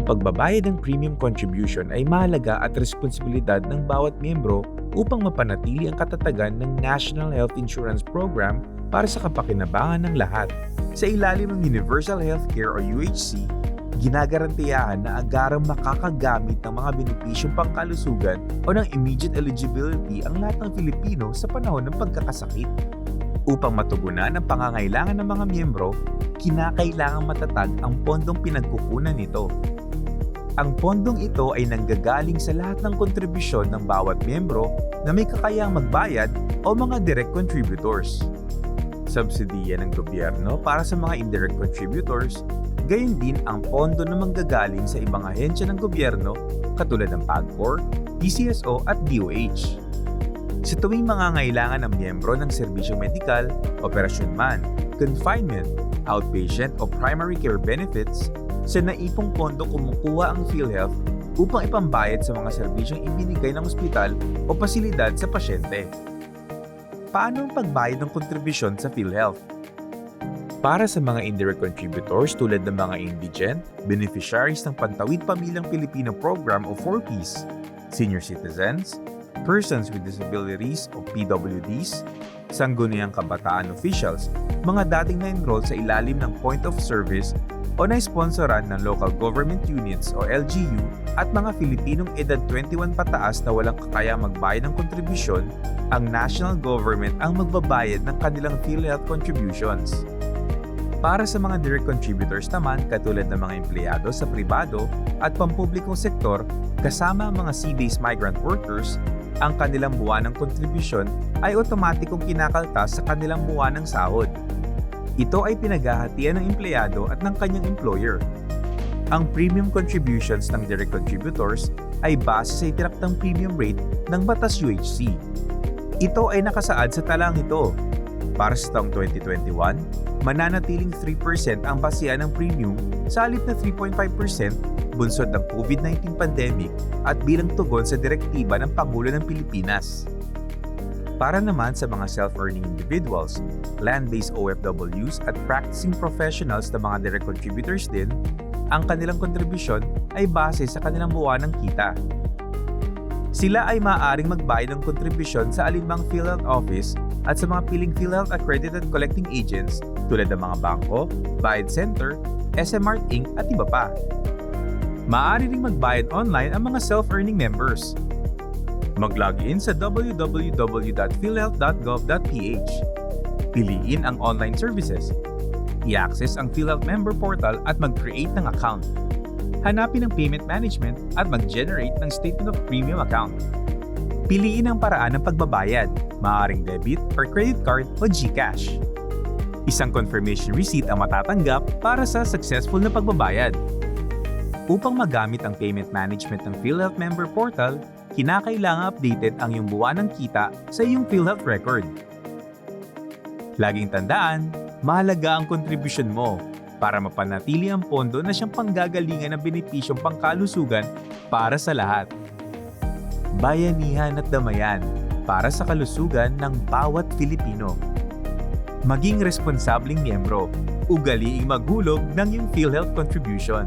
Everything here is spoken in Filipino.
pagbabayad ng premium contribution ay mahalaga at responsibilidad ng bawat miyembro upang mapanatili ang katatagan ng National Health Insurance Program para sa kapakinabangan ng lahat. Sa ilalim ng Universal Healthcare o UHC, ginagarantiyahan na agarang makakagamit ng mga benepisyong pangkalusugan o ng immediate eligibility ang lahat ng Filipino sa panahon ng pagkakasakit. Upang matugunan ang pangangailangan ng mga miyembro, kinakailangang matatag ang pondong pinagkukunan nito. Ang pondong ito ay nanggagaling sa lahat ng kontribusyon ng bawat miyembro na may kakayang magbayad o mga direct contributors. Subsidiya ng gobyerno para sa mga indirect contributors, gayon din ang pondo na manggagaling sa ibang ahensya ng gobyerno katulad ng PAGCOR, PCSO at DOH. Sa tuwing mangangailangan ng miyembro ng serbisyong medikal, operasyon man, confinement, outpatient o primary care benefits, sa naipong pondo kumukuha ang PhilHealth upang ipambayad sa mga serbisyong ibinigay ng ospital o pasilidad sa pasyente. Paano ang pagbayad ng kontribusyon sa PhilHealth? Para sa mga indirect contributors tulad ng mga indigent, beneficiaries ng Pantawid Pamilyang Pilipino Program o 4Ps, senior citizens, persons with disabilities o PWDs, sangguniang kabataan officials, mga dating na-enroll sa ilalim ng point of service o na-sponsoran ng local government units o LGU at mga Filipinong edad 21 pataas na walang kakaya magbayad ng kontribusyon, ang national government ang magbabayad ng kanilang PhilHealth contributions. Para sa mga direct contributors naman katulad ng mga empleyado sa pribado at pampublikong sektor kasama ang mga sea-based migrant workers, ang kanilang buwanang kontribusyon ay otomatikong kinakaltas sa kanilang buwanang sahod. Ito ay pinaghahatian ng empleyado at ng kanyang employer. Ang premium contributions ng direct contributors ay base sa itinaktang premium rate ng Batas UHC. Ito ay nakasaad sa talang ito. Para sa taong 2021, mananatiling 3% ang basihan ng premium sa halip na 3.5% bunsod ng COVID-19 pandemic at bilang tugon sa direktiba ng Pangulo ng Pilipinas. Para naman sa mga self-earning individuals, land-based OFWs at practicing professionals na mga direct contributors din, ang kanilang kontribusyon ay base sa kanilang buwan ng kita. Sila ay maaaring magbayad ng kontribusyon sa alinmang PhilHealth office at sa mga piling PhilHealth accredited collecting agents tulad ng mga bangko, bayad center, SMR Inc. at iba pa. Maaari ring magbayad online ang mga self-earning members. Mag-login sa www.philhealth.gov.ph. Piliin ang online services. I-access ang PhilHealth member portal at mag-create ng account. Hanapin ang payment management at mag-generate ng statement of premium account. Piliin ang paraan ng pagbabayad, maaaring debit or credit card o GCash. Isang confirmation receipt ang matatanggap para sa successful na pagbabayad. Upang magamit ang payment management ng PhilHealth member portal, kinakailangan updated ang iyong buwan ng kita sa iyong PhilHealth record. Laging tandaan, mahalaga ang kontribusyon mo para mapanatili ang pondo na siyang panggagalingan ng benepisyong pangkalusugan para sa lahat. Bayanihan at damayan para sa kalusugan ng bawat Filipino. Maging responsabling miyembro, ugaliing maghulog ng iyong PhilHealth contribution.